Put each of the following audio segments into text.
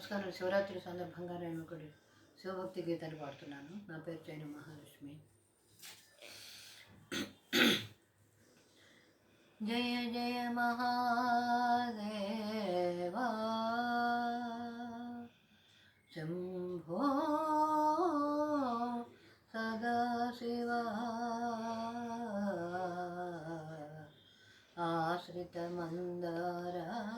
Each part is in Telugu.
నమస్కారం. శివరాత్రి సందర్భంగా నేను ఒకటి శివభక్తి గీతాలు పాడుతున్నాను. నా పేరు చైన మహాలక్ష్మి. జయ జయ మహాదేవా. శంభో సదాశివా. ఆశ్రితమందారా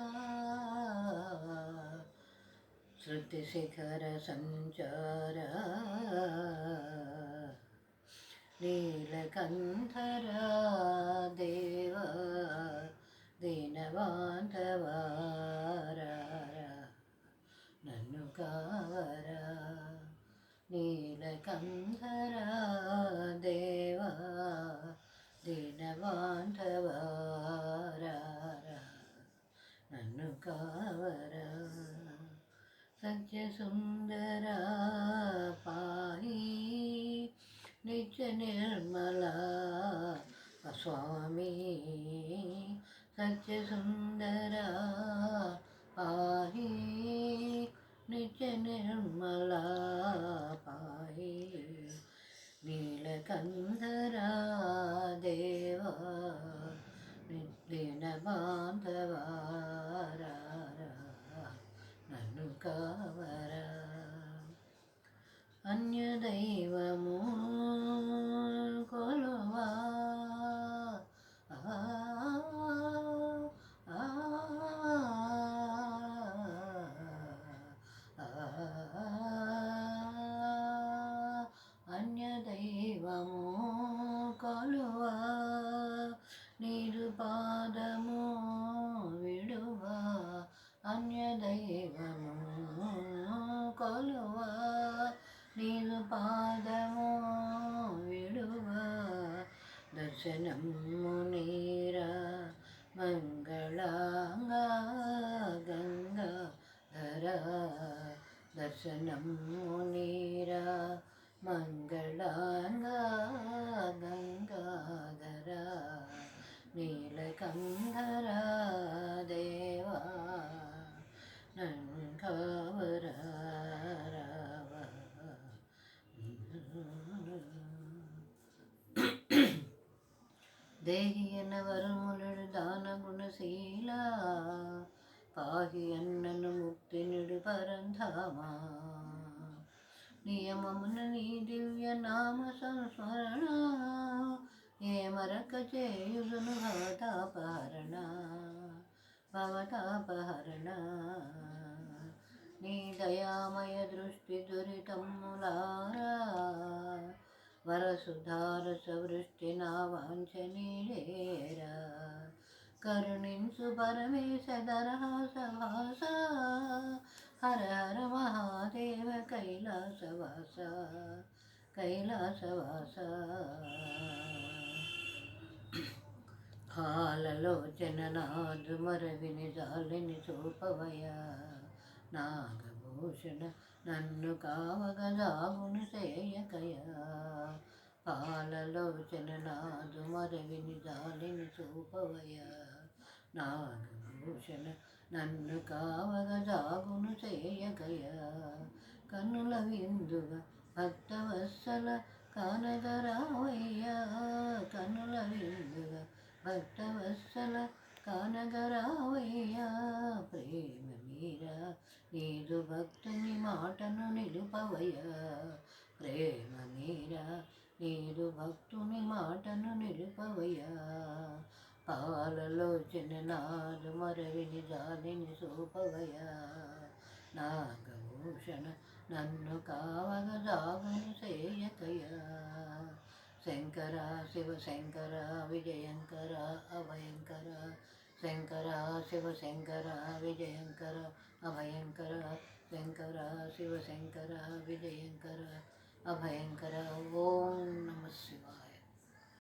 శృతిశిఖర సంచార నీలకంఠర దేవ దీనవాంధవార నన్ను కావరా నీలకంఠర नित्यसुन्दरा पाहि निर्मला स्वामी। सच सुंदरा पाही पाहि निर्मला నిరుపాదము విడువ అన్యదైవము కొలువ. నిరుపాదము విడువ దర్శనము నీర మంగళంగా గంగాధర. దర్శనము నీర మంగళంగా గంగ கந்தராதேவா நன்காவராவ தேகி என்ன வருமுனடு தான குணசீலா பாகி அண்ணனு முக்தி நெடு பரந்தாமா. நியமமுன நீ திவ்ய நாம சம்ஸ்மரணா ఏమరక మరక భవతాపహరణ భవతాపహరణ నీ దయామయ దృష్టి దురితములారా వరసుధారస వృష్టి నా వాంఛనీరేరా కరుణించు పరమేశ దరహాసవాస హర హర మహాదేవ కైలాసవాస కైలాసవాస హాలలోచన జననాదు మరవిని జాలిని చూపవయ నాగభూషణ నన్ను కావగదాగును చేయకయ పాలలో జననాదు మరవిని జాలిని చూపవయ నాగభూషణ నన్ను కావగదాగును చేయకయ కన్నుల విందుగా భక్తవత్సల కానగరావయ్యా. కన్నుల విందుగా భక్తవత్సల కానగరావయ్యా ప్రేమ మీరా నీదు భక్తుని మాటను నిలుపవయ్యా ప్రేమ మీరా నీదు భక్తుని మాటను నిలుపవయ్యా. పాలలోచన నాలు మరవిని దానిని చూపవయ్యా. నాగభూషణ నన్ను కావగ దాగును చేయకయా శంకర శివ శంకర విజయంకర అభయంకర శంకర శివ శంకర విజయంకర అభయంకర శంకర శివ శంకర విజయంకర అభయంకర ఓం నమ శివాయ